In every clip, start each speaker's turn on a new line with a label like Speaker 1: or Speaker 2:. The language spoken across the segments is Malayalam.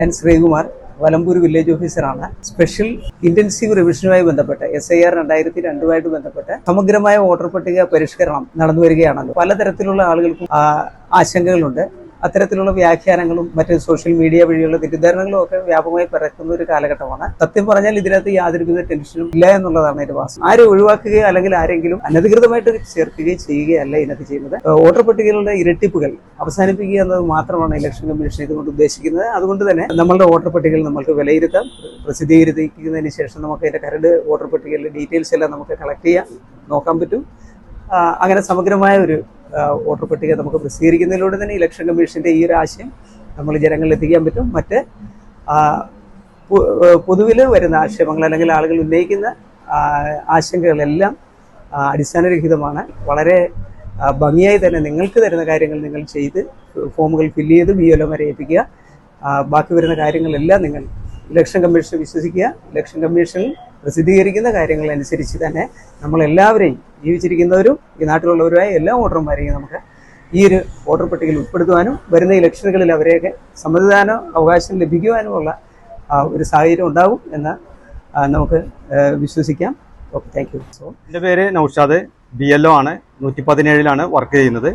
Speaker 1: ഞാൻ ശ്രീകുമാർ വലമ്പൂർ വില്ലേജ് ഓഫീസറാണ്. സ്പെഷ്യൽ ഇന്റൻസീവ് റിവിഷനുമായി ബന്ധപ്പെട്ട് എസ് ഐ ആർ രണ്ടായിരത്തി രണ്ടുമായിട്ട് ബന്ധപ്പെട്ട് സമഗ്രമായ വോട്ടർ പട്ടിക പരിഷ്കരണം നടന്നു വരികയാണല്ലോ പലതരത്തിലുള്ള ആളുകൾക്കും ആശങ്കകളുണ്ട്. അത്തരത്തിലുള്ള വ്യാഖ്യാനങ്ങളും മറ്റ് സോഷ്യൽ മീഡിയ വഴിയുള്ള തെറ്റിദ്ധാരണകളും ഒക്കെ വ്യാപകമായി പരക്കുന്ന ഒരു കാലഘട്ടമാണ്. സത്യം പറഞ്ഞാൽ ഇതിനകത്ത് യാതൊരു വിധ ടെൻഷനും ഇല്ല എന്നുള്ളതാണ് എന്റെ വാസം ആരെ ഒഴിവാക്കുകയോ അല്ലെങ്കിൽ ആരെങ്കിലും അനധികൃതമായിട്ട് ചേർക്കുകയോ ചെയ്യുകയല്ല ഇതിനകത്ത് ചെയ്യുന്നത്. വോട്ടർ പട്ടികകളുടെ ഇരട്ടിപ്പുകൾ അവസാനിപ്പിക്കുക എന്നത് മാത്രമാണ് ഇലക്ഷൻ കമ്മീഷൻ ഇതുകൊണ്ട് ഉദ്ദേശിക്കുന്നത്. അതുകൊണ്ട് തന്നെ നമ്മളുടെ വോട്ടർ പട്ടികകൾ നമുക്ക് വിലയിരുത്താം. പ്രസിദ്ധീകരിക്കുന്നതിന് ശേഷം നമുക്ക് അതിന്റെ കരട് വോട്ടർ പട്ടികയിലെ ഡീറ്റെയിൽസ് എല്ലാം നമുക്ക് കളക്ട് ചെയ്യാം. നോക്കാൻ പറ്റും. അങ്ങനെ സമഗ്രമായ ഒരു വോട്ടർ പട്ടിക നമുക്ക് പ്രസിദ്ധീകരിക്കുന്നതിലൂടെ തന്നെ ഇലക്ഷൻ കമ്മീഷന്റെ ഈ ഒരു ആശയം നമ്മൾ ജനങ്ങളിൽ എത്തിക്കാൻ പറ്റും. മറ്റ് പൊതുവിൽ വരുന്ന ആക്ഷേപങ്ങൾ അല്ലെങ്കിൽ ആളുകൾ ഉന്നയിക്കുന്ന ആശങ്കകളെല്ലാം അടിസ്ഥാനരഹിതമാണ്. വളരെ ഭംഗിയായി തന്നെ നിങ്ങൾക്ക് തരുന്ന കാര്യങ്ങൾ നിങ്ങൾ ചെയ്ത് ഫോമുകൾ ഫില്ല് ചെയ്ത് ബി ഏൽപ്പിക്കുക. ബാക്കി വരുന്ന കാര്യങ്ങളെല്ലാം നിങ്ങൾ ഇലക്ഷൻ കമ്മീഷനെ വിശ്വസിക്കുക. ഇലക്ഷൻ കമ്മീഷൻ പ്രസിദ്ധീകരിക്കുന്ന കാര്യങ്ങൾ അനുസരിച്ച് തന്നെ നമ്മളെല്ലാവരെയും ജീവിച്ചിരിക്കുന്നവരും ഈ നാട്ടിലുള്ളവരുമായ എല്ലാ വോട്ടർമാരെയും നമുക്ക് ഈ ഒരു വോട്ടർ പട്ടികയിൽ ഉൾപ്പെടുത്തുവാനും വരുന്ന ഇലക്ഷനുകളിൽ അവരെയൊക്കെ സമ്മതിദാന അവകാശം ലഭിക്കുവാനുമുള്ള ഒരു സാഹചര്യം ഉണ്ടാവും എന്ന് നമുക്ക് വിശ്വസിക്കാം. ഓക്കെ താങ്ക് യു സോ
Speaker 2: എന്റെ പേര് നൗഷാദ്. ബി എൽ ഒ ആണ്. നൂറ്റി പതിനേഴിലാണ് വർക്ക് ചെയ്യുന്നത്.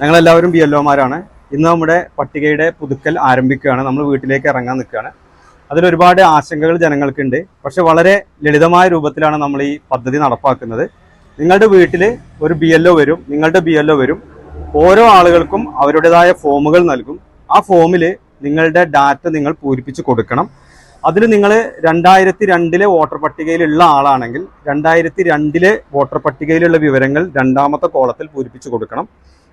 Speaker 2: ഞങ്ങളെല്ലാവരും ബി എൽ ഒമാരാണ് ഇന്ന് നമ്മുടെ പട്ടികയുടെ പുതുക്കൽ ആരംഭിക്കുകയാണ്. നമ്മൾ വീട്ടിലേക്ക് ഇറങ്ങാൻ നിൽക്കുകയാണ്. അതിലൊരുപാട് ആശങ്കകൾ ജനങ്ങൾക്കുണ്ട്. പക്ഷെ വളരെ ലളിതമായ രൂപത്തിലാണ് നമ്മൾ ഈ പദ്ധതി നടപ്പാക്കുന്നത്. നിങ്ങളുടെ വീട്ടിൽ ഒരു ബി വരും നിങ്ങളുടെ ബി വരും. ഓരോ ആളുകൾക്കും അവരുടേതായ ഫോമുകൾ നൽകും. ആ ഫോമിൽ നിങ്ങളുടെ ഡാറ്റ നിങ്ങൾ പൂരിപ്പിച്ച് കൊടുക്കണം. അതിൽ നിങ്ങൾ രണ്ടായിരത്തി രണ്ടിലെ വോട്ടർ പട്ടികയിലുള്ള ആളാണെങ്കിൽ രണ്ടായിരത്തി രണ്ടിലെ വോട്ടർ പട്ടികയിലുള്ള വിവരങ്ങൾ രണ്ടാമത്തെ കോളത്തിൽ പൂരിപ്പിച്ച് കൊടുക്കണം.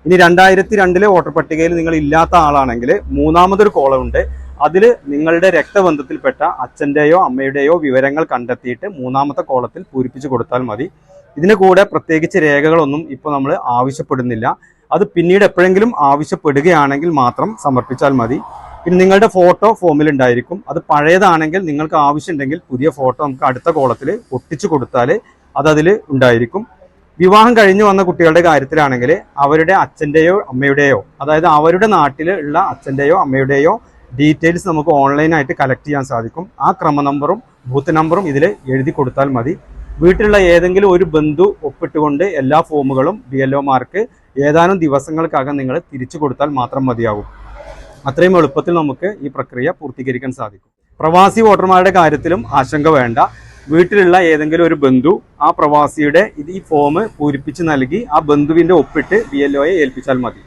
Speaker 2: ഇനി രണ്ടായിരത്തി രണ്ടിലെ വോട്ടർ പട്ടികയിൽ നിങ്ങൾ ഇല്ലാത്ത ആളാണെങ്കിൽ മൂന്നാമതൊരു കോളമുണ്ട് അതിൽ നിങ്ങളുടെ രക്തബന്ധത്തിൽപ്പെട്ട അച്ഛന്റെയോ അമ്മയുടെയോ വിവരങ്ങൾ കണ്ടെത്തിയിട്ട് മൂന്നാമത്തെ കോളത്തിൽ പൂരിപ്പിച്ച് കൊടുത്താൽ മതി. ഇതിന് കൂടെ പ്രത്യേകിച്ച് രേഖകളൊന്നും ഇപ്പോൾ നമ്മൾ ആവശ്യപ്പെടുന്നില്ല. അത് പിന്നീട് എപ്പോഴെങ്കിലും ആവശ്യപ്പെടുകയാണെങ്കിൽ മാത്രം സമർപ്പിച്ചാൽ മതി. പിന്നെ നിങ്ങളുടെ ഫോട്ടോ ഫോമിൽ ഉണ്ടായിരിക്കും. അത് പഴയതാണെങ്കിൽ നിങ്ങൾക്ക് ആവശ്യമുണ്ടെങ്കിൽ പുതിയ ഫോട്ടോ നമുക്ക് അടുത്ത കോളത്തിൽ ഒട്ടിച്ചു കൊടുത്താൽ അത് ഉണ്ടായിരിക്കും. വിവാഹം കഴിഞ്ഞു വന്ന കുട്ടികളുടെ കാര്യത്തിലാണെങ്കിൽ അവരുടെ അച്ഛന്റെയോ അമ്മയുടെയോ അതായത് അവരുടെ നാട്ടിൽ ഉള്ള അച്ഛന്റെയോ അമ്മയുടെയോ ഡീറ്റെയിൽസ് നമുക്ക് ഓൺലൈനായിട്ട് കളക്ട് ചെയ്യാൻ സാധിക്കും. ആ ക്രമ നമ്പറും ബൂത്ത് നമ്പറും ഇതിൽ എഴുതി കൊടുത്താൽ മതി. വീട്ടിലുള്ള ഏതെങ്കിലും ഒരു ബന്ധു ഒപ്പിട്ടുകൊണ്ട് എല്ലാ ഫോമുകളും ഡി എൽ ഒമാർക്ക് ഏതാനും ദിവസങ്ങൾക്കകം നിങ്ങൾ തിരിച്ചു കൊടുത്താൽ മാത്രം മതിയാകും. അത്രയും എളുപ്പത്തിൽ നമുക്ക് ഈ പ്രക്രിയ പൂർത്തീകരിക്കാൻ സാധിക്കും. പ്രവാസി വോട്ടർമാരുടെ കാര്യത്തിലും ആശങ്ക വേണ്ട. വീട്ടിലുള്ള ഏതെങ്കിലും ഒരു ബന്ധു ആ പ്രവാസിയുടെ ഇത് ഈ ഫോം പൂരിപ്പിച്ച് നൽകി ആ ബന്ധുവിന്റെ ഒപ്പിട്ട് ബി എൽ ഒയെ ഏൽപ്പിച്ചാൽ മതി.